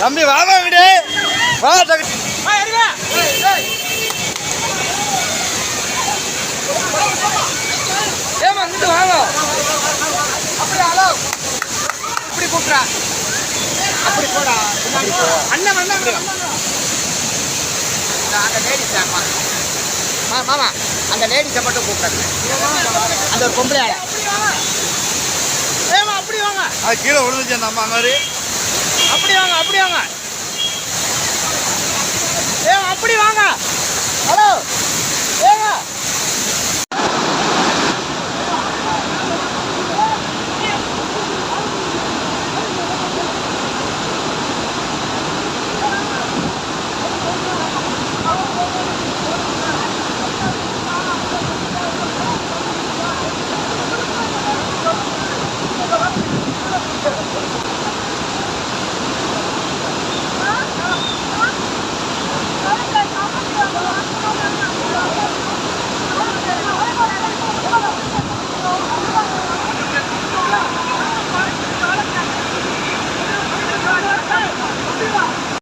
தம்பி வாமா விடு வா இங்கிட்டு வாங்க. அப்படி ஹலோ இப்படி கூப்பிட்றா. அப்படி போடா. அண்ணன் அண்ணன் அந்த லேடிஸ் ஆமா மா. மாமா அந்த லேடிஸை மட்டும் கூப்பிடுங்க அந்த ஒரு பொம்பளை ஆளை. ஏமா அப்படி வாங்க. அது கீழே விழுந்துச்சு அந்த அம்மா மாதிரி. அப்படி வாங்க அப்படி வாங்க.